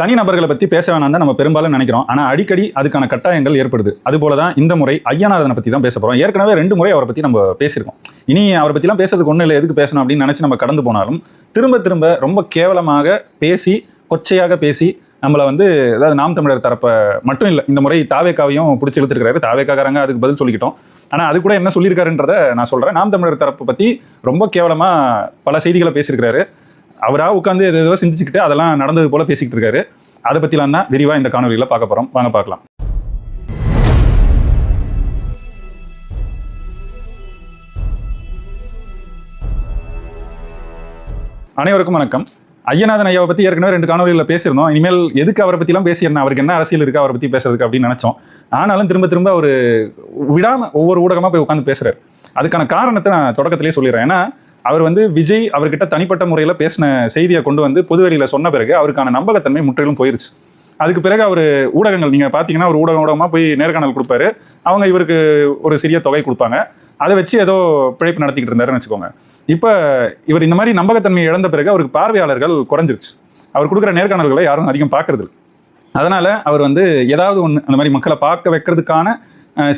தனிநபர்களை பற்றி பேச வேணாம் தான் நம்ம பெரும்பாலும் நினைக்கிறோம். ஆனால் அடிக்கடி அதுக்கான கட்டாயங்கள் ஏற்படுது. அதுபோல தான் இந்த முறை ஐயாநாதனை பற்றி தான் பேச போகிறோம் ஏற்கனவே ரெண்டு முறை அவரை பற்றி நம்ம பேசியிருக்கோம். இனி அவரை பற்றிலாம் பேசுறதுக்கு ஒன்றும் இல்லை. எதுக்கு பேசணும் அப்படின்னு நினச்சி நம்ம கடந்து போனாலும் திரும்ப திரும்ப ரொம்ப கேவலமாக பேசி கொச்சையாக பேசி நம்மளை வந்து அதாவது நாம் தமிழர் தரப்பை மட்டும் இல்லை இந்த முறை தாவேக்காவையும் பிடிச்சி இழுத்துருக்காரு தாவேக்காக்காரங்க அதுக்கு பதில் சொல்லிக்கிட்டோம். ஆனால் அது கூட என்ன சொல்லியிருக்காருன்றத நான் சொல்கிறேன் நாம் தமிழர் தரப்பை பற்றி ரொம்ப கேவலமாக பல செய்திகளை பேசியிருக்கிறாரு. அவராக உட்காந்து எது ஏதோ சிந்திச்சுக்கிட்டு அதெல்லாம் நடந்தது போல பேசிக்கிட்டு இருக்காரு. அதை பற்றிலாம் தான் விரிவாக இந்த காணொலியில் பார்க்க போகிறோம் வாங்க பார்க்கலாம். அனைவருக்கும் வணக்கம். ஐயநாதன் ஐயாவை பற்றி ஏற்கனவே ரெண்டு காணொலியில் பேசியிருந்தோம். இனிமேல் எதுக்கு அவரை பற்றிலாம் பேசியிருந்தேன் அவருக்கு என்ன அரசியல் இருக்கு? அவரை பற்றி பேசுறதுக்கு அப்படின்னு நினச்சோம். ஆனாலும் திரும்ப திரும்ப அவர் விடாமல் ஒவ்வொரு ஊடகமாக போய் உட்காந்து பேசுகிறார் அதுக்கான காரணத்தை நான் தொடக்கத்திலேயே சொல்லிடுறேன். ஏன்னா அவர் வந்து விஜய் அவர்கிட்ட தனிப்பட்ட முறையில் பேசின செய்தியை கொண்டு வந்து பொதுவெளியில் சொன்ன பிறகு அவருக்கான நம்பகத்தன்மை முற்றிலும் போயிருச்சு. அதுக்கு பிறகு அவர் ஊடகங்கள் நீங்கள் பார்த்தீங்கன்னா ஒரு ஊடகம் ஊடகமாக போய் நேர்காணல் கொடுப்பாரு. அவங்க இவருக்கு ஒரு சிறிய தொகை கொடுப்பாங்க. அதை வச்சு ஏதோ பிழைப்பு நடத்திக்கிட்டு இருந்தாருன்னு வச்சுக்கோங்க. இப்போ இவர் இந்த மாதிரி நம்பகத்தன்மையை இழந்த பிறகு அவருக்கு பார்வையாளர்கள் குறைஞ்சிருச்சு. அவர் கொடுக்குற நேர்காணல்களை யாரும் அதிகம் பார்க்கறது அதனால் அவர் வந்து ஏதாவது ஒன்று அந்த மாதிரி மக்களை பார்க்க வைக்கிறதுக்கான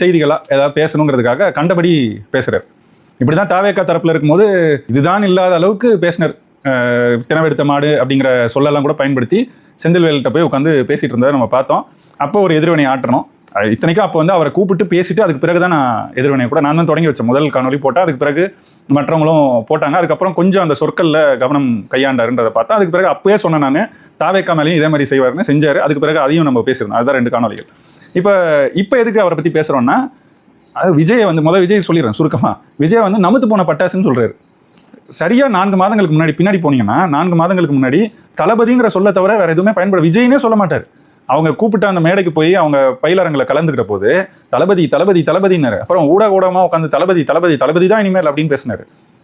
செய்திகளாக ஏதாவது பேசணுங்கிறதுக்காக கண்டபடி பேசுகிறார் இப்படி தான் தாவேக்கா தரப்பில் இருக்கும்போது இதுதான் இல்லாத அளவுக்கு பேசினர். தினவெடுத்த மாடு அப்படிங்கிற சொல்லலாம் கூட பயன்படுத்தி செந்தில்வேல்கிட்ட போய் உட்காந்து பேசிட்டு இருந்ததை நம்ம பார்த்தோம். அப்போ ஒரு எதிர்வினை ஆற்றணும். இத்தனைக்கும் அப்போ வந்து அவரை கூப்பிட்டு பேசிட்டு அதுக்கு பிறகு தான் நான் எதிர்வினையை கூட நான் தான் தொடங்கி வச்சேன். முதல் காணொலி போட்டேன். அதுக்கு பிறகு மற்றவங்களும் போட்டாங்க. அதுக்கப்புறம் கொஞ்சம் அந்த சொற்களில் கவனம் கையாண்டாருன்றதை பார்த்தா அதுக்கு பிறகு அப்போயே சொன்னேன் நான் தாவேக்கா மேலேயும் இதே மாதிரி செய்வார்னு செஞ்சார். அதுக்கு பிறகு அதையும் நம்ம பேசியிருந்தோம். அதுதான் ரெண்டு காணொலிகள் இப்போ இப்போ எதுக்கு அவரை பற்றி பேசுகிறோன்னா அது விஜயை வந்து முதல் விஜய் சொல்லிடுறேன் சுருக்கமாக விஜய் வந்து நமுத்து போன பட்டாசுன்னு சொல்கிறாரு சரியாக நான்கு மாதங்களுக்கு முன்னாடி பின்னாடி போனீங்கன்னா நான்கு மாதங்களுக்கு முன்னாடி தளபதிங்கிற சொல்ல தவிர வேறு எதுவுமே பயன்பட விஜய்னே சொல்ல மாட்டார். அவங்க கூப்பிட்ட அந்த மேடைக்கு போய் அவங்க பயிலரங்களை கலந்துக்கிட்ட போது தளபதி தளபதி தளபதினாரு அப்புறம் ஊடக ஊடகமாக உட்காந்து தளபதி தளபதி தளபதி தான் இனிமேல் அப்படின்னு பேசினார்.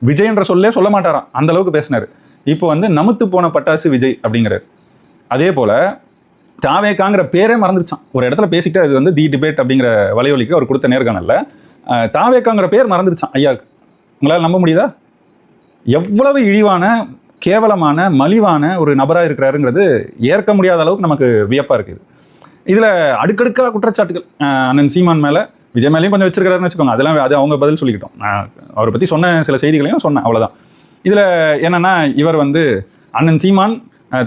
விஜய்ன்ற சொல்லே சொல்ல மாட்டாராம். அந்த அளவுக்கு இப்போ வந்து நமுத்து போன பட்டாசு விஜய் அப்படிங்கிறாரு. அதே போல் தாவேக்காங்கிற பேரே மறந்துருச்சான். ஒரு இடத்துல பேசிக்கிட்டு அது வந்து தி டிபேட் அப்படிங்கிற வலையொலிக்கு அவர் கொடுத்த நேர்காணல்ல. தாவேக்காங்கிற பேர் மறந்துருச்சான் ஐயாவுக்கு. உங்களால் நம்ப முடியுதா? எவ்வளவு இழிவான கேவலமான மலிவான ஒரு நபராக இருக்கிறாருங்கிறது ஏற்க முடியாத அளவுக்கு நமக்கு வியப்பாக இருக்குது. இதில் அடுக்கடுக்காக குற்றச்சாட்டுகள். அண்ணன் சீமான் மேலே விஜய் மேலேயும் கொஞ்சம் வச்சிருக்காருன்னு வச்சுக்கோங்க. அதெல்லாம் அது அவங்க பதில் சொல்லிக்கிட்டோம். நான் அவரை பற்றி சொன்ன சில செய்திகளையும் சொன்னேன். அவ்வளோதான் இதில் என்னென்னா இவர் வந்து அண்ணன் சீமான்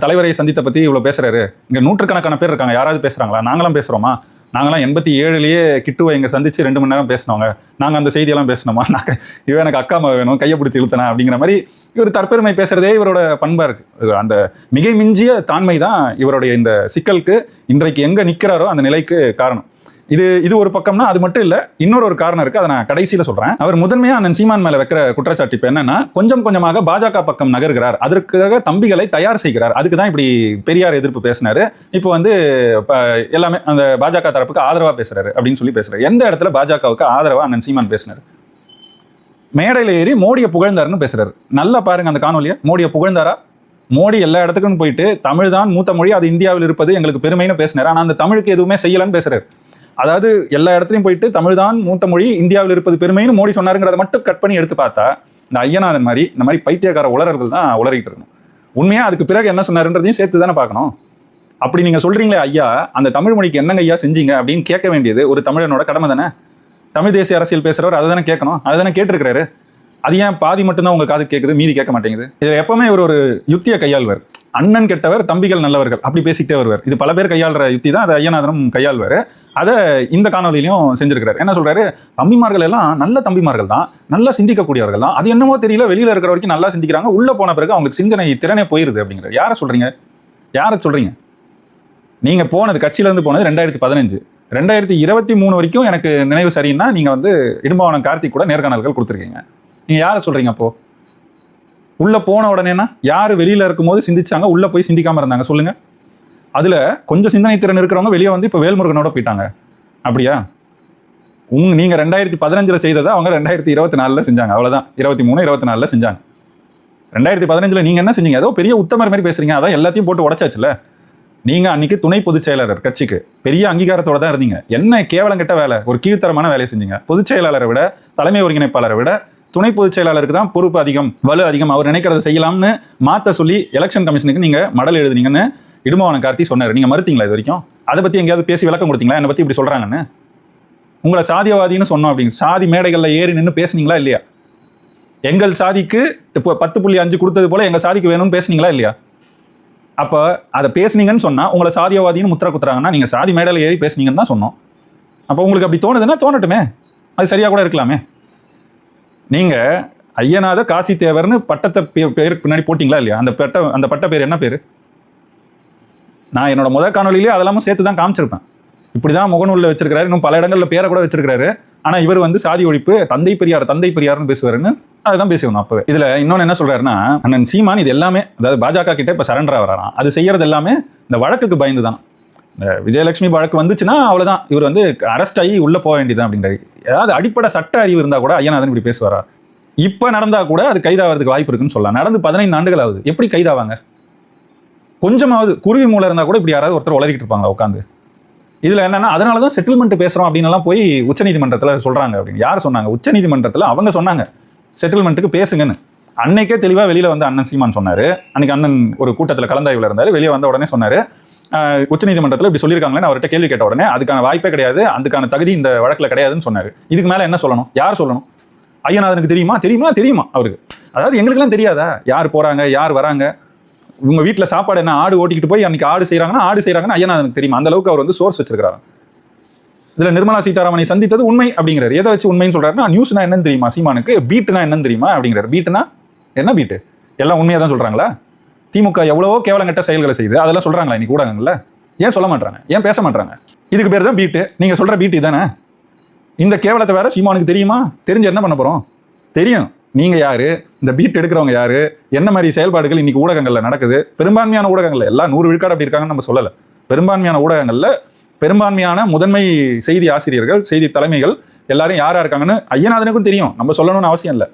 தலைவரை சந்தித்த பற்றி இவ்வளோ பேசுகிறாரு இங்கே நூற்றுக்கணக்கான பேர் இருக்காங்க. யாராவது பேசுகிறாங்களா நாங்களாம் பேசுகிறோமா நாங்களாம் எண்பத்தி ஏழுலேயே கிட்டுவை இங்கே சந்தித்து ரெண்டு மணி நேரம் பேசினவங்க. நாங்கள் அந்த செய்தியெல்லாம் பேசினோமா? நாங்கள் இவன் எனக்கு அக்கா மக வேணும் கையை பிடிச்சி இழுத்தனா அப்படிங்கிற மாதிரி இவர் தற்பெருமை பேசுகிறதே இவரோட பண்பாக இருக்குது அந்த மிகை மிஞ்சிய தாண்மை தான் இவருடைய இந்த சிக்கலுக்கு இன்றைக்கு எங்கே நிற்கிறாரோ அந்த நிலைக்கு காரணம். இது இது ஒரு பக்கம்னா அது மட்டும் இல்லை இன்னொரு ஒரு காரணம் இருக்குது அதை நான் கடைசியில் சொல்கிறேன் அவர் முதன்மையாக அண்ணன் சீமான் மேலே வைக்கிற குற்றச்சாட்டு இப்போ என்னன்னா கொஞ்சம் கொஞ்சமாக பாஜக பக்கம் நகர்கிறார். அதற்காக தம்பிகளை தயார் செய்கிறார். அதுக்கு தான் இப்படி பெரியார் எதிர்ப்பு பேசினார். இப்போ வந்து எல்லாமே அந்த பாஜக தரப்புக்கு ஆதரவாக பேசுகிறாரு அப்படின்னு சொல்லி பேசுகிறார் எந்த இடத்துல பாஜகவுக்கு ஆதரவாக அண்ணன் சீமான் பேசினார்? மேடையில் ஏறி மோடியை புகழ்ந்தாருன்னு பேசுகிறாரு நல்லா பாருங்க அந்த காணொலியை மோடியை புகழ்ந்தாரா? மோடி எல்லா இடத்துக்கும் போயிட்டு தமிழ் தான் மூத்த மொழி அது இந்தியாவில் இருப்பது எங்களுக்கு பெருமைன்னு பேசினார். ஆனால் அந்த தமிழுக்கு எதுவுமே செய்யலன்னு பேசுகிறார் அதாவது எல்லா இடத்துலையும் போயிட்டு தமிழ் தான் மூத்த மொழி இந்தியாவில் இருப்பது பெருமைன்னு மோடி சொன்னாருங்கிறத மட்டும் கட் பண்ணி எடுத்து பார்த்தா இந்த அந்த மாதிரி இந்த மாதிரி பைத்தியக்கார உளறல்கள் தான் உளறிட்டு இருக்கணும். உண்மையாக அதுக்கு பிறகு என்ன சொன்னாருன்றதையும் சேர்த்து தானே பார்க்கணும். அப்படி நீங்கள் சொல்கிறீங்களே ஐயா அந்த தமிழ் மொழிக்கு என்னங்க ஐயா செஞ்சீங்க அப்படின்னு கேட்க வேண்டியது ஒரு தமிழனோட கடமை தானே? தமிழ் தேசிய அரசியல் பேசுகிறவர் அதை தானே கேட்கணும் அதை தானே கேட்டிருக்கிறாரு. அது ஏன் பாதி மட்டும்தான் உங்க காது கேட்குது மீதி கேட்க மாட்டேங்குது. இதில் எப்பவுமே இவர் ஒரு யுத்தியை கையாள்வர். அண்ணன் கெட்டவர் தம்பிகள் நல்லவர்கள் அப்படி பேசிக்கிட்டே வருவார். இது பல பேர் கையாளுற யுத்தி தான். அதை ஐயநாதனும் கையாள்வார். அதை இந்த காணொலியிலையும் செஞ்சிருக்கிறார். என்ன சொல்கிறாரு தம்பிமார்கள் எல்லாம் நல்ல தம்பிமார்கள் தான். நல்லா சிந்திக்கக்கூடியவர்கள் தான். அது என்னமோ தெரியல. வெளியில் இருக்கிற வரைக்கும் நல்லா சிந்திக்கிறாங்க. உள்ளே போன பிறகு அவங்களுக்கு சிந்தனை திறனே போயிருது அப்படிங்கிற யாரை சொல்கிறீங்க யாரை சொல்கிறீங்க நீங்கள் போனது கட்சியிலேருந்து போனது ரெண்டாயிரத்தி பதினஞ்சு. ரெண்டாயிரத்தி இருபத்தி மூணு வரைக்கும் எனக்கு நினைவு சரின்னா நீங்கள் வந்து இடும்பாவனம் கார்த்திக் கூட நேர்காணல்கள் கொடுத்துருக்கீங்க. நீங்கள் யாரை சொல்கிறீங்க அப்போது உள்ளே போன உடனேனா யார் வெளியில் இருக்கும்போது சிந்திச்சாங்க உள்ளே போய் சிந்திக்காமல் இருந்தாங்க? சொல்லுங்கள் அதில் கொஞ்சம் சிந்தனை திறன் இருக்கிறவங்க வெளியே வந்து இப்போ வேல்முருகனோட போயிட்டாங்க. அப்படியா? உங் நீங்கள் ரெண்டாயிரத்தி பதினஞ்சில் செய்ததை அவங்க ரெண்டாயிரத்தி இருபத்தி நாலில் செஞ்சாங்க. அவ்வளோதான் இருபத்தி மூணு இருபத்தி நாலில் செஞ்சாங்க. ரெண்டாயிரத்தி பதினஞ்சில் நீங்கள் என்ன செஞ்சீங்க? ஏதோ பெரிய உத்தமர் மாதிரி பேசுறீங்க. அதான் எல்லாத்தையும் போட்டு உடச்சாச்சுல. நீங்கள் அன்றைக்கி துணை பொதுச் செயலாளர் கட்சிக்கு. பெரிய அங்கீகாரத்தோடு தான் இருந்தீங்க. என்ன கேவலம் கெட்ட வேலை? ஒரு கீழ்த்தரமான வேலையை செஞ்சீங்க. பொதுச் செயலாளரை விட தலைமை ஒருங்கிணைப்பாளரை விட துணை பொதுச் செயலாளருக்கு தான் பொறுப்பு அதிகம் வலு அதிகம். அவர் நினைக்கிறத செய்யலாம்னு மாற்ற சொல்லி எலெக்ஷன் கமிஷனுக்கு நீங்கள் மடல் எழுதுனீங்கன்னு இடுமாவன கார்த்தி சொன்னார். நீங்கள் மறுத்தீங்களா இது வரைக்கும்? அதை பற்றி எங்கேயாவது பேசி விளக்கம் கொடுத்தீங்களா? என்னை பற்றி இப்படி சொல்கிறாங்கன்னு உங்களை சாதியவாதின்னு சொன்னோம் அப்படிங்க சாதி மேடைகளில் ஏறி நின்று பேசுனீங்களா இல்லையா? எங்கள் சாதிக்கு இப்போ பத்து புள்ளி அஞ்சு கொடுத்தது போல் எங்கள் சாதிக்கு வேணும்னு பேசுனீங்களா இல்லையா? அப்போ அதை பேசுனீங்கன்னு சொன்னால் உங்களை சாதியவாதின்னு முத்திர குத்துறாங்கன்னா நீங்கள் சாதி மேடையில் ஏறி பேசுனீங்கன்னு தான் சொன்னோம். அப்போ உங்களுக்கு அப்படி தோணுதுன்னா தோணட்டுமே. அது சரியாக கூட இருக்கலாமே. நீங்கள் ஐயநாத காசி தேவர்னு பட்டத்தை பே- பேருக்கு பின்னாடி போட்டிங்களா இல்லையா? அந்த பட்ட அந்த பட்ட பேர் என்ன பேர்? நான் என்னோட முதல் காணொலியிலே அதெல்லாமும் சேர்த்து தான் காமிச்சிருப்பேன். இப்படி தான் முகநூலில் வச்சிருக்கிறாரு. இன்னும் பல இடங்களில் பேரை கூட வச்சிருக்கிறாரு. ஆனால் இவர் வந்து சாதி ஒழிப்பு தந்தை பெரியார் தந்தை பெரியார்னு பேசுவாருன்னு அதுதான் பேசியிருந்தோம் அப்போ இதில் இன்னொன்று என்ன சொல்கிறாருன்னா அண்ணன் சீமான் இது எல்லாமே அதாவது பாஜக கிட்ட இப்போ சரண்டராக வரான் அது செய்கிறது எல்லாமே இந்த வழக்குக்கு பயந்து தான் விஜயலட்சுமி வழக்கு வந்துச்சுன்னா அவ்வளோதான் இவர் வந்து அரெஸ்ட் ஆகி உள்ளே போக வேண்டியதான் அப்படின்றாரு. ஏதாவது அடிப்படை சட்ட அறிவு இருந்தால் கூட ஐயநாதன் இப்படி பேசுவாரா? இப்போ நடந்தால் கூட அது கைதாகிறதுக்கு வாய்ப்பு இருக்குன்னு சொல்லலாம். நடந்து பதினைந்து ஆண்டுகள் ஆகுது. எப்படி கைதாவாங்க? கொஞ்சமாவது குருவி மூலம் இருந்தால் கூட இப்படி யாராவது ஒருத்தர் உலகிட்டு இருப்பாங்க உட்காந்து இதில் என்னென்னா அதனால தான் செட்டில்மெண்ட் பேசுகிறோம் அப்படின்னு எல்லாம் போய் உச்சநீதிமன்றத்தில் சொல்கிறாங்க அப்படின்னு. யார் சொன்னாங்க? உச்சநீதிமன்றத்தில் அவங்க சொன்னாங்க. செட்டில்மெண்ட்டுக்கு பேசுங்கன்னு. அன்னைக்கே தெளிவாக வெளியில் வந்து அண்ணன் சீமான் சொன்னார். அன்னைக்கு அண்ணன் ஒரு கூட்டத்தில் கலந்தாய்வில் இருந்தார். வெளியே வந்த உடனே சொன்னார். உச்சநீதிமன்றத்தில் இப்படி சொல்லியிருக்காங்களேன்னு அவர்கிட்ட கேள்வி கேட்ட உடனே அதுக்கான வாய்ப்பே கிடையாது அதுக்கான தகுதி இந்த வழக்கில் கிடையாதுன்னு சொன்னார். இதுக்கு மேலே என்ன சொல்லணும்? யார் சொல்லணும்? ஐயநாதனுக்கு தெரியுமா? தெரியுமா? தெரியுமா? அவருக்கு. அதாவது எங்களுக்கெல்லாம் தெரியாதா? யார் போகிறாங்க யார் வராங்க? உங்கள் வீட்டில் சாப்பாடு என்ன? ஆடு ஓட்டிக்கிட்டு போய் அன்றைக்கி ஆடு செய்கிறாங்கன்னா ஆடு செய்கிறாங்கன்னு ஐயநாதனுக்கு தெரியுமா? அந்த அளவுக்கு அவர் வந்து சோர்ஸ் வச்சிருக்காரு இதில் நிர்மலா சீதாராமனை சந்தித்தது உண்மை அப்படிங்கிறார். எதை வச்சு உண்மைன்னு சொல்கிறாருன்னா நியூஸ்னா என்னன்னு தெரியுமா? சீமானுக்கு. பீட்டுனா என்னன்னு தெரியுமா அப்படிங்கிறார். பீட்டுனா என்ன பீட்டு எல்லாம் உண்மையாக தான் சொல்கிறாங்களா திமுக எவ்வளவோ கேவலங்கட்ட செயல்களை செய்யுது அதெல்லாம் சொல்கிறாங்களா இன்னைக்கு ஊடகங்கள்ல? ஏன் சொல்ல மாட்டாங்க ஏன் பேச மாட்டாங்க இதுக்கு பேர் தான் பீட்டு நீங்கள் சொல்கிற பீட்டு தானே இந்த கேவலத்தை வேற சீமானுக்கு தெரியுமா? தெரிஞ்சு என்ன பண்ண போகிறோம் தெரியும். நீங்கள் யார்? இந்த பீட் எடுக்கிறவங்க யார்? என்ன மாதிரி செயல்பாடுகள் இன்றைக்கி ஊடகங்களில் நடக்குது? பெரும்பான்மையான ஊடகங்களில் எல்லாம் நூறு விழுக்காடு அப்படி இருக்காங்கன்னு நம்ம சொல்லலை. பெரும்பான்மையான ஊடகங்களில் பெரும்பான்மையான முதன்மை செய்தி ஆசிரியர்கள் செய்தி தலைமைகள் எல்லாரும் யாராக இருக்காங்கன்னு ஐயநாதனுக்கும் தெரியும். நம்ம சொல்லணும்னு அவசியம் இல்லை.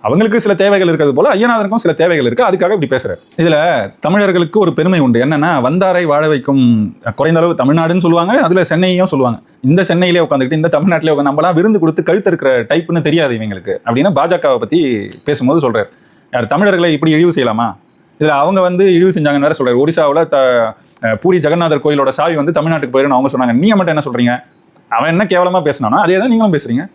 அவங்களுக்கு சில தேவைகள் இருக்கிறது போல ஐயநாதனுக்கும் சில தேவைகள் இருக்கு. அதுக்காக இப்படி பேசுறாரு. இதுல தமிழர்களுக்கு ஒரு பெருமை உண்டு. என்னன்னா வந்தாரை வாழ வைக்கும் குறைந்த அளவு தமிழ்நாடுன்னு சொல்லுவாங்க அதுல சென்னையும் சொல்லுவாங்க. இந்த சென்னையிலே உட்காந்துக்கிட்டு இந்த தமிழ்நாட்டிலே உட்காந்து நம்மளாம் விருந்து கொடுத்து கழுத்து இருக்கிற டைப்னு தெரியாது இவங்களுக்கு. அப்படின்னு பாஜகவை பத்தி பேசும்போது சொல்றாரு. யார் தமிழர்களை இப்படி இழிவு செய்யலாமா? இதுல அவங்க வந்து இழிவு செஞ்சாங்கன்னு வேற சொல்றாரு. ஒரிசாவில் த பூரி ஜெகநாதர் கோயிலோட சாவி வந்து தமிழ்நாட்டுக்கு போயிருன்னு அவங்க சொன்னாங்க. நீங்க மட்டும் என்ன சொல்றீங்க? அவன் என்ன கேவலமா பேசினானோ அதே தான் நீங்களும் பேசுறீங்க.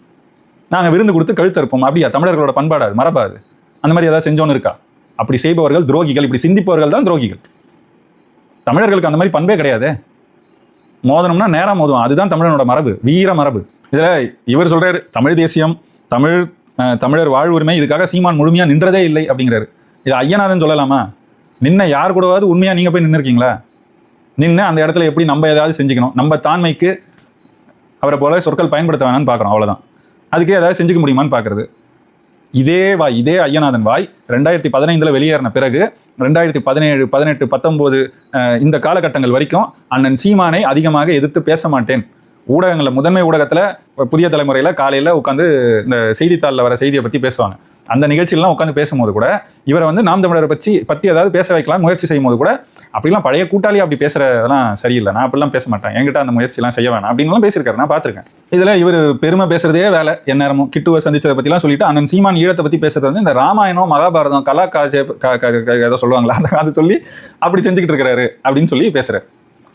நாங்கள் விருந்து கொடுத்து கழுத்தறுப்போம் அப்படியா? தமிழர்களோட பண்பாடாது மரபாது அந்த மாதிரி ஏதாவது செஞ்சோன்னு இருக்கா? அப்படி செய்பவர்கள் துரோகிகள் இப்படி சிந்திப்பவர்கள் தான் துரோகிகள். தமிழர்களுக்கு அந்த மாதிரி பண்பே கிடையாது? மோதனம்னா நேரம் மோதுவோம். அதுதான் தமிழனோட மரபு. வீர மரபு. இதில் இவர் சொல்கிறார் தமிழ் தேசியம் தமிழ் தமிழர் வாழ்வுரிமை இதுக்காக சீமான் முழுமையாக நின்றதே இல்லை அப்படிங்கிறாரு. இது ஐயநாதன் சொல்லலாமா? நின்ன யார் கூடவாவது உண்மையாக நீங்கள் போய் நின்றுருக்கீங்களா நின்று அந்த இடத்துல எப்படி நம்ம ஏதாவது செஞ்சுக்கணும்? நம்ம தாண்மைக்கு அவரை போல சொற்கள் பயன்படுத்த வேணாம்னு பார்க்குறோம் அவ்வளோதான் அதுக்கே ஏதாவது செஞ்சுக்க முடியுமான்னு பார்க்கறது. இதே வாய் இதே ஐயநாதன் வாய் ரெண்டாயிரத்தி பதினைந்தில் வெளியேறின பிறகு ரெண்டாயிரத்தி பதினேழு பதினெட்டு பத்தொம்போது இந்த காலகட்டங்கள் வரைக்கும் அண்ணன் சீமானை அதிகமாக எதிர்த்து பேச மாட்டேன். ஊடகங்களில் முதன்மை ஊடகத்தில் புதிய தலைமுறையில் காலையில் உட்காந்து இந்த செய்தித்தாளில் வர செய்தியை பற்றி பேசுவாங்க. அந்த நிகழ்ச்சியெல்லாம் உட்காந்து பேசும்போது கூட இவரை வந்து நாம் தமிழரை பற்றி பற்றி ஏதாவது பேச வைக்கலாம் முயற்சி செய்யும்போது கூட அப்படிலாம் பழைய கூட்டாளி அப்படி பேசுறதெல்லாம் சரியில்லை. நான் அப்படிலாம் பேச மாட்டேன். என்கிட்ட அந்த முயற்சிலாம் செய்ய வேணாம் அப்படின்லாம் பேசியிருக்காரு. நான் பார்த்துருக்கேன். இதில் இவர் பெருமை பேசுறதே வேலை. எந்நேரமும் கிட்டுவை சந்திச்சதை பற்றிலாம் சொல்லிட்டு அண்ணன் சீமான் ஈழத்தை பற்றி பேசுறது வந்து இந்த ராமாயணம் மகாபாரதம் கலா க- க- ஏதோ சொல்லுவாங்களா? அந்த அதை சொல்லி அப்படி செஞ்சுக்கிட்டு இருக்கிறாரு அப்படின்னு சொல்லி பேசுறாரு.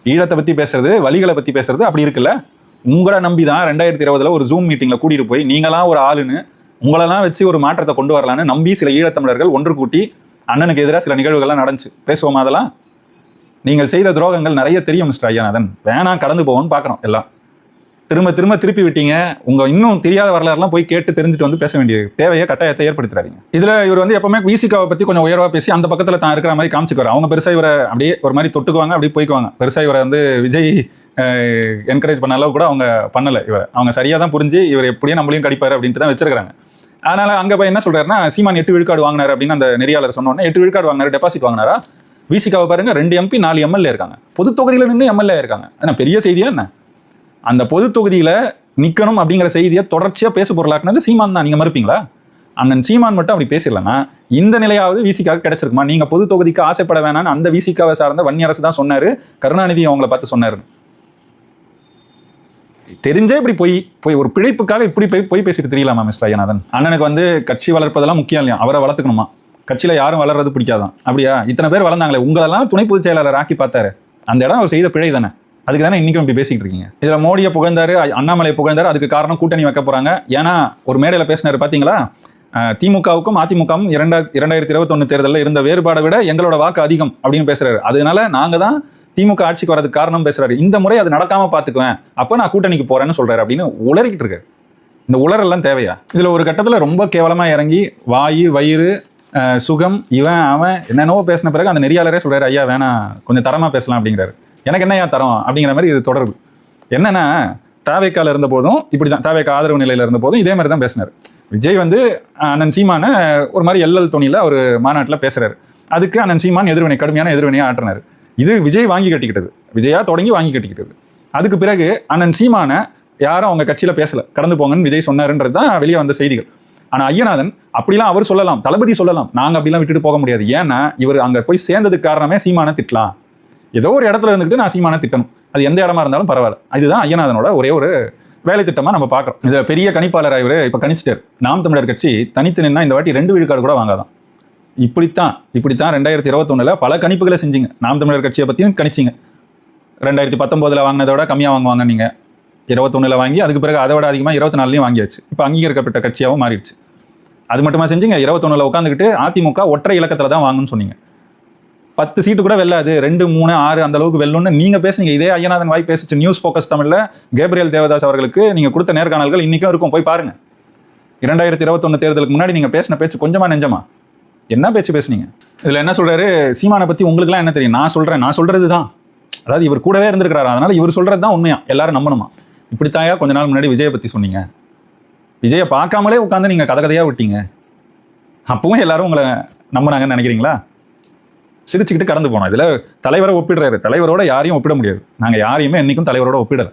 ஈழத்தை பற்றி பேசுறது வழிகளை பற்றி பேசுறது அப்படி இருக்குல்ல? உங்களை நம்பி தான் ரெண்டாயிரத்தி இருபதுல ஒரு ஜூம் மீட்டிங்கில் கூட்டிகிட்டு போய் நீங்களாம் ஒரு ஆளுன்னு உங்களெல்லாம் வச்சு ஒரு மாற்றத்தை கொண்டு வரலான்னு நம்பி சில ஈழத்தமிழர்கள் ஒன்று கூட்டி அண்ணனுக்கு எதிராக சில நிகழ்வுகள்லாம் நடந்துச்சு. பேசுவோமா அதெல்லாம்? நீங்கள் செய்த துரோகங்கள் நிறைய தெரியும் மிஸ்டர் ஐயநாதன். வேணாம் கடந்து போவோம்னு பார்க்குறோம் எல்லாம். திரும்ப திரும்ப திருப்பி விட்டீங்க. உங்கள் இன்னும் தெரியாத வரலாறுலாம் போய் கேட்டு தெரிஞ்சுட்டு வந்து பேச வேண்டிய தேவையை கட்டாயத்தை ஏற்படுத்துறாதீங்க இதில் இவர் வந்து எப்பவுமே விசிகாவை பற்றி கொஞ்சம் உயர்வாக பேசி அந்த பக்கத்தில் தான் இருக்கிற மாதிரி காமிச்சுக்குவார். அவங்க பெருசாக இவரை அப்படியே ஒரு மாதிரி தொட்டுக்குவாங்க அப்படியே போய்க்குவாங்க. பெருசாக இவரை வந்து விஜய் என்கரேஜ் பண்ண அளவு கூட அவங்க பண்ணலை இவர். அவங்க சரியாக தான் புரிஞ்சு இவர் எப்படியும் நம்மளையும் கடிப்பார் அப்படின்ட்டு தான் வச்சிருக்காங்க அதனால் அங்கே போய் என்ன சொல்கிறாருன்னா சீமான் எட்டு விழுக்காடு வாங்கினார் அப்படின்னு அந்த நெறியாளர் சொன்னோன்னே எட்டு விழுக்காடு வாங்கினார் டெபாசிட் வாங்கினாரா? விசிகாவை பாருங்க ரெண்டு எம்பி நாலு எம்எல்ஏ இருக்காங்க. பொது தொகுதியில் நின்று எம்எல்ஏ இருக்காங்க. ஆனால் பெரிய செய்தியா என்ன? அந்த பொது தொகுதியில் நிற்கணும் அப்படிங்கிற செய்தியை தொடர்ச்சியாக பேச பொருளாக்குனது சீமான் தான். நீங்க மறுப்பீங்களா? அண்ணன் சீமான் மட்டும் அப்படி பேசிடலன்னா இந்த நிலையாவது விசிக்காக கிடைச்சிருக்குமா? நீங்க பொது தொகுதிக்கு ஆசைப்பட வேணாம்னு அந்த விசிக்காவை சார்ந்த வன்னியரசு தான் சொன்னாரு. கருணாநிதி அவங்கள பார்த்து சொன்னாரு. தெரிஞ்சே இப்படி போய் போய் ஒரு பிழைப்புக்காக இப்படி போய் போய் பேசிட்டு தெரியலாமா மிஸ்டர் ஐயநாதன்? அண்ணனுக்கு வந்து கட்சி வளர்ப்பதெல்லாம் முக்கியம் இல்லையா? அவரை வளர்த்துக்கணுமா? கட்சியில் யாரும் வளர்றது பிடிக்காதான். அப்படியா? இத்தனை பேர் வளர்ந்தாங்களே. உங்களெல்லாம் துணை பொதுச் செயலாளர் ஆக்கி பார்த்தாரு. அந்த இடம் அவர் செய்த பிழை தானே. அதுக்கு தானே இன்னைக்கும் இப்படி பேசிக்கிட்டு இருக்கீங்க. இதில் மோடியை புகழ்ந்தாரு அண்ணாமலை புகழ்ந்தார் அதுக்கு காரணம் கூட்டணி வைக்க போகிறாங்க ஏன்னா ஒரு மேடையில் பேசினார் பார்த்தீங்களா திமுகவுக்கும் அதிமுகவும் இரண்டா இரண்டாயிரத்தி இருபத்தொன்று தேர்தலில் இருந்த வேறுபாடை விட எங்களோட வாக்கு அதிகம் அப்படின்னு பேசுகிறாரு அதனால நாங்கள் தான் திமுக ஆட்சிக்கு வரதுக்கு காரணம் பேசுகிறாரு இந்த முறை அது நடக்காமல் பார்த்துக்குவேன் அப்போ நான் கூட்டணிக்கு போகிறேன்னு சொல்கிறாரு அப்படின்னு உளறிக்கிட்டு இருக்காரு. இந்த உலரெல்லாம் தேவையா? இதில் ஒரு கட்டத்தில் ரொம்ப கேவலமாக இறங்கி வாயு வயிறு சுகம் இவன் அவன் என்னென்னவோ பேசின பிறகு அந்த நெறியாளரே சொல்கிறாரு ஐயா வேணாம் கொஞ்சம் தரமாக பேசலாம் அப்படிங்கிறாரு. எனக்கு என்னையா தரம்? அப்படிங்கிற மாதிரி இது தொடருது என்னென்னா தாவேக்கால இருந்த போதும் இப்படி தான் தாவேக்கா ஆதரவு நிலையில் இருந்த போதும் இதே மாதிரி தான் பேசினார். விஜய் வந்து அண்ணன் சீமான ஒரு மாதிரி எல்லல் துணியில் ஒரு மாநாட்டில் பேசுகிறாரு அதுக்கு அண்ணன் சீமான் எதிர்வினை கடுமையான எதிர்வினையாக ஆட்டினார் இது விஜய் வாங்கி கட்டிக்கிட்டது. விஜயா தொடங்கி வாங்கி கட்டிக்கிட்டது. அதுக்கு பிறகு அண்ணன் சீமான யாரும் அவங்க கட்சியில் பேசலை. கடந்து போங்கன்னு விஜய் சொன்னாருன்றது தான் வெளியே வந்த செய்திகள். ஆனால் ஐயநாதன் அப்படிலாம் அவர் சொல்லலாம் தளபதி சொல்லலாம். நாங்கள் அப்படிலாம் விட்டுட்டு போக முடியாது. ஏன்னா இவர் அங்கே போய் சேர்ந்ததுக்கு காரணமே சீமான திட்டலாம். ஏதோ ஒரு இடத்துல இருந்துக்கிட்டு நான் சீமான திட்டணும். அது எந்த இடமா இருந்தாலும் பரவாயில்ல. இதுதான் ஐயநாதனோட ஒரே ஒரு வேலை திட்டமாக நம்ம பார்க்குறோம். இதை பெரிய கணிப்பாளர் இவர் இப்போ கணிச்சிட்டார். நாம் தமிழர் கட்சி தனித்து நின்னா இந்த வாட்டி ரெண்டு விழுக்காடு கூட வாங்காதான். இப்படித்தான் இப்படித்தான் ரெண்டாயிரத்தி இருபத்தொன்னில் பல கணிப்புகளை செஞ்சீங்க. நாம் தமிழர் கட்சியை பற்றியும் கணிச்சிங்க. ரெண்டாயிரத்தி பத்தொம்போதில் வாங்கினதை விட கம்மியாக வாங்குவாங்க நீங்கள் இருபத்தொன்னில் வாங்கி அதுக்கு பிறகு அதை விட அதிகமாக இருபத்தி நாலுலையும் வாங்கியாச்சு. இப்போ அங்கீகரிக்கப்பட்ட கட்சியாகவும் மாறிடுச்சு. அது மட்டுமா செஞ்சீங்க? இருபத்தொன்னில் உட்காந்துக்கிட்டு அதிமுக ஒற்றை இலக்கத்தில் தான் வாங்குன்னு சொன்னீங்க. பத்து சீட்டு கூட வெல்லாது. ரெண்டு மூணு ஆறு அந்த அளவுக்கு வெல்லும்னு நீங்கள் பேசுனீங்க. இதே ஐயநாதன் வாய் பேசிச்சு நியூஸ் ஃபோக்கஸ் தமிழில். கேப்ரியல் தேவதாஸ் அவர்களுக்கு நீங்கள் கொடுத்த நேர்காணல்கள் இன்றைக்கும் இருக்கும். போய் பாருங்கள் இரண்டாயிரத்தி இருபத்தொன்னு தேர்தலுக்கு முன்னாடி நீங்கள் பேசின பேச்சு கொஞ்சமாக நெஞ்சமா? என்ன பேச்சு பேசுனீங்க? இதில் என்ன சொல்கிறாரு சீமானை பற்றி உங்களுக்குலாம் என்ன தெரியும்? நான் சொல்கிறேன் நான் சொல்கிறது தான் அதாவது இவர் கூடவே இருந்திருக்கிறாரு. அதனால் இவர் சொல்கிறது தான் உண்மையா? எல்லாரும் நம்பணுமா? இப்படித்தாயா கொஞ்ச நாள் முன்னாடி விஜயை பற்றி சொன்னீங்க? விஜயை பார்க்காமலே உட்காந்து நீங்கள் கதை கதையாக விட்டீங்க. அப்பவும் எல்லாரும் உங்களை நம்பினாங்கன்னு நினைக்கிறீங்களா? சிரிச்சுக்கிட்டு கடந்து போனோம். இதில் தலைவரை ஒப்பிடுறாரு. தலைவரோட யாரையும் ஒப்பிட முடியாது. நாங்கள் யாரையுமே என்றைக்கும் தலைவரோட ஒப்பிடல.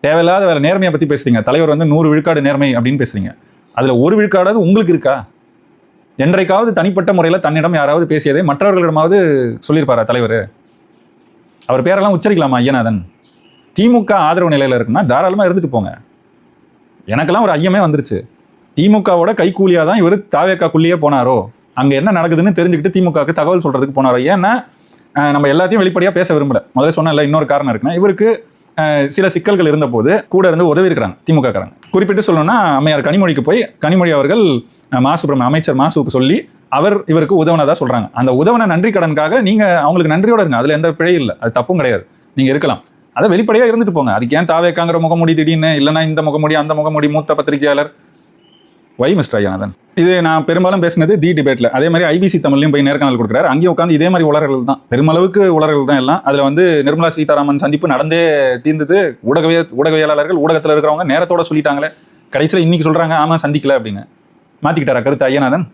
தேவையில்லாத வேறு நேர்மையை பற்றி பேசுறீங்க. தலைவர் வந்து நூறு விழுக்காடு நேர்மை அப்படின்னு பேசுறீங்க. அதில் ஒரு விழுக்காடாவது உங்களுக்கு இருக்கா? என்றைக்காவது தனிப்பட்ட முறையில் தன்னிடம் யாராவது பேசியதை மற்றவர்களிடமாவது சொல்லியிருப்பாரா தலைவர்? அவர் பேரெல்லாம் உச்சரிக்கலாமா ஐயநாதன்? திமுக ஆதரவு நிலையில் இருக்குன்னா தாராளமாக இருந்துட்டு போங்க. எனக்கெல்லாம் ஒரு ஐயமே வந்துருச்சு. திமுகவோட கைக்கூலியாக தான் இவர் தாவேக்காக்குள்ளேயே போனாரோ? அங்கே என்ன நடக்குதுன்னு தெரிஞ்சுக்கிட்டு திமுகவுக்கு தகவல் சொல்கிறதுக்கு போனாரோ? ஏன்னா நம்ம எல்லாத்தையும் வெளிப்படையாக பேச விரும்பல. முதல்ல சொன்னல இன்னொரு காரணம் இருக்குன்னா இவருக்கு சில சிக்கல்கள் இருந்தபோது கூட இருந்து உதவி இருக்கிறாங்க திமுக காரங்க குறிப்பிட்டு சொல்லணும்னா அம்மையார் கனிமொழிக்கு போய் கனிமொழி அவர்கள் மா சுப்பிரமணியம் அமைச்சர் மாசுவுக்கு சொல்லி அவர் இவருக்கு உதவுனதாக சொல்கிறாங்க அந்த உதவன நன்றி கடனுக்காக நீங்கள் அவங்களுக்கு நன்றியோட இருங்க. அதில் எந்த பிழையும் இல்லை. அது தப்பும் கிடையாது. நீங்கள் இருக்கலாம். அதை வெளிப்படையாக இருந்துட்டு போங்க. அதுக்கு ஏன் தாவேக்காங்கிற முகமுடி திடீர்னு? இல்லைன்னா இந்த முகமுடி அந்த முகமுடி மூத்த பத்திரிகையாளர்? Why mister Ayyanathan? இது நான் பெரும்பாலும் பேசினது தி டிபேட்டில் அதே மாதிரி ஐபிசி தமிழ்லையும் போய் நேர்காணல் கொடுக்குறாரு. அங்கேயும் உட்காந்து இதே மாதிரி உலர்கள் தான். பெருமளவுக்கு உலர்கள் தான் எல்லாம். அதில் வந்து நிர்மலா சீதாராமன் சந்திப்பு நடந்தே தீர்ந்தது. ஊடகவிய ஊடகவியலாளர்கள் ஊடகத்தில் இருக்கிறவங்க நேரத்தோட சொல்லிட்டாங்களே. கடைசியில் இன்னைக்கு சொல்கிறாங்க ஆமாம் சந்திக்கல அப்படின்னு. மாற்றிக்கிட்டாரா கருத்து ஐயநாதன்?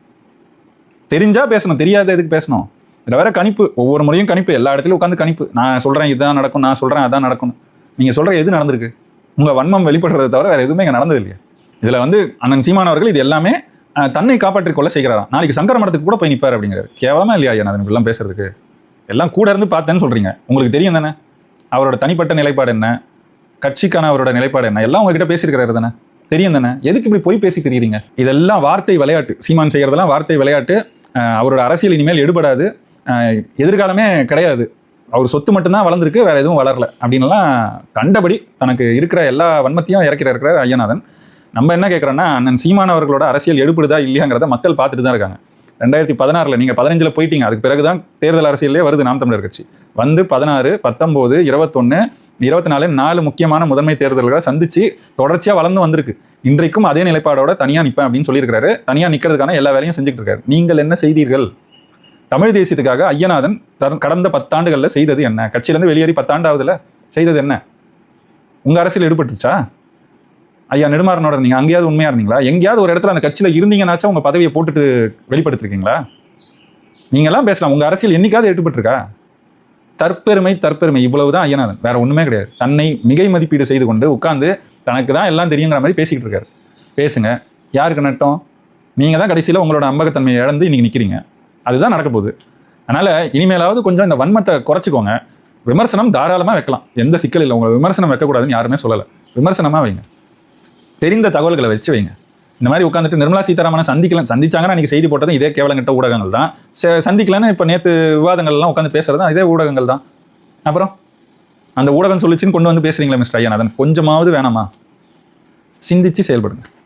தெரிஞ்சா பேசணும். தெரியாத எதுக்கு பேசணும். இதில் வேறு கணிப்பு ஒவ்வொரு முறையும் கணிப்பு. எல்லா இடத்துலையும் உட்காந்து கணிப்பு. நான் சொல்கிறேன் இதுதான் நடக்கும் நான் சொல்கிறேன் அதான் நடக்கும். நீங்கள் சொல்கிற எது நடந்திருக்கு? உங்கள் வன்மம் வெளிப்படுறதை தவிர வேறு எதுவுமே இங்கே நடந்தது இல்லையா. இதில் வந்து அண்ணன் சீமான் அவர்கள் இது எல்லாமே தன்னை காப்பாற்றிக் கொள்ள செய்கிறாராம். நாளைக்கு சங்கர மடத்துக்கு கூட போய் நிற்பார் அப்படிங்கிறாரு. கேவலமாக இல்லையா ஐயா நான் எல்லாம் பேசுறதுக்கு? எல்லாம் கூட இருந்து பார்த்தேன்னு சொல்கிறீங்க உங்களுக்கு தெரியும் தானே? அவரோட தனிப்பட்ட நிலைப்பாடு என்ன? கட்சிக்கான அவரோட நிலைப்பாடு என்ன? எல்லாம் உங்ககிட்ட பேசியிருக்கிறாரு தானே? தெரியும் தானே? எதுக்கு இப்படி போய் பேசி தெரியுறீங்க? இதெல்லாம் வார்த்தை விளையாட்டு. சீமான் செய்கிறதெல்லாம் வார்த்தை விளையாட்டு. அவரோட அரசியல் இனிமேல் எடுபடாது. எதிர்காலமே கிடையாது. அவர் சொத்து மட்டும்தான் வளர்ந்துருக்கு வேற எதுவும் வளரல. அப்படின்லாம் கண்டபடி தனக்கு இருக்கிற எல்லா வன்மத்தையும் இறக்கிற இருக்கிற ஐயநாதன். நம்ம என்ன கேட்குறோன்னா அண்ணன் சீமான் அவர்களோட அரசியல் எடுபடுதா இல்லையாங்கிறத மக்கள் பார்த்துட்டு தான் இருக்காங்க. ரெண்டாயிரத்தி பதினாறில் நீங்கள் பதினஞ்சில் போயிட்டீங்க. அதுக்கு பிறகுதான் தேர்தல் அரசியலே வருது நாம் தமிழர் கட்சி. வந்து பதினாறு பத்தொம்போது இருபத்தொன்னு இருபத்தி நாலு நாலு முக்கியமான முதன்மை தேர்தல்களை சந்திச்சு தொடர்ச்சியாக வளர்ந்து வந்திருக்கு. இன்றைக்கும் அதே நிலைப்பாடோட தனியாக நிற்பேன் அப்படின்னு சொல்லியிருக்காரு தனியாக நிற்கிறதுக்கான எல்லா வேலையும் செஞ்சுட்டு இருக்காரு. நீங்கள் என்ன செய்தீர்கள்? தமிழ் தேசியத்துக்காக ஐயநாதன் கடந்த பத்தாண்டுகளில் செய்தது என்ன? கட்சியிலேருந்து வெளியேறி பத்தாண்டாவதுல செய்தது என்ன? உங்கள் அரசியல் எடுபட்டுச்சா ஐயா நெடுமாறனோட இருந்தீங்க அங்கேயாவது உண்மையாக இருந்தீங்களா? எங்கேயாவது ஒரு இடத்துல அந்த கட்சியில் இருந்தீங்கன்னாச்சும் உங்கள் பதவியை போட்டுட்டு வெளிப்படுத்திருக்கீங்களா? நீங்களாம் பேசலாம். உங்கள் அரசியல் என்னைக்காவது எடுபட்டிருக்கா? தற்பெருமை தற்பெருமை. இவ்வளவு தான் ஐயநாதன். வேற ஒன்றுமே கிடையாது. தன்னை மிகை மதிப்பீடு செய்து கொண்டு உட்காந்து தனக்கு தான் எல்லாம் தெரியுங்கிற மாதிரி பேசிக்கிட்டு இருக்காரு. பேசுங்க. யாருக்கு நட்டம்? நீங்கள் தான் கடைசியில் உங்களோட நம்பகத்தன்மையை இழந்து இன்றைக்கி நிற்கிறீங்க அதுதான் நடக்க போகுது. அதனால் இனிமேலாவது கொஞ்சம் இந்த வன்மத்தை குறைச்சிக்கோங்க. விமர்சனம் தாராளமாக வைக்கலாம். எந்த சிக்கல் இல்லை. உங்களை விமர்சனம் வைக்கக்கூடாதுன்னு யாருமே சொல்லலை. விமர்சனமாக வைங்க. தெரிந்த தகவல்களை வச்சு வைங்க. இந்த மாதிரி உட்காந்துட்டு நிர்மலா சீதாராமனை சந்திக்கலாம் சந்திச்சாங்கன்னா அன்றைக்கி செய்தி போட்டதும் இதே கேவலங்கிட்ட ஊடகங்கள் தான். ச- சந்திக்கலன்னு இப்போ நேற்று விவாதங்கள்லாம் உட்காந்து பேசுறது தான் இதே ஊடகங்கள் தான். அப்புறம்? அந்த ஊடகம் சொல்லிச்சுன்னு கொண்டு வந்து பேசுகிறீங்களா மிஸ்டர் ஐயநாதன். கொஞ்சமாவது வேணாமா? சிந்திச்சு செயல்படுங்க.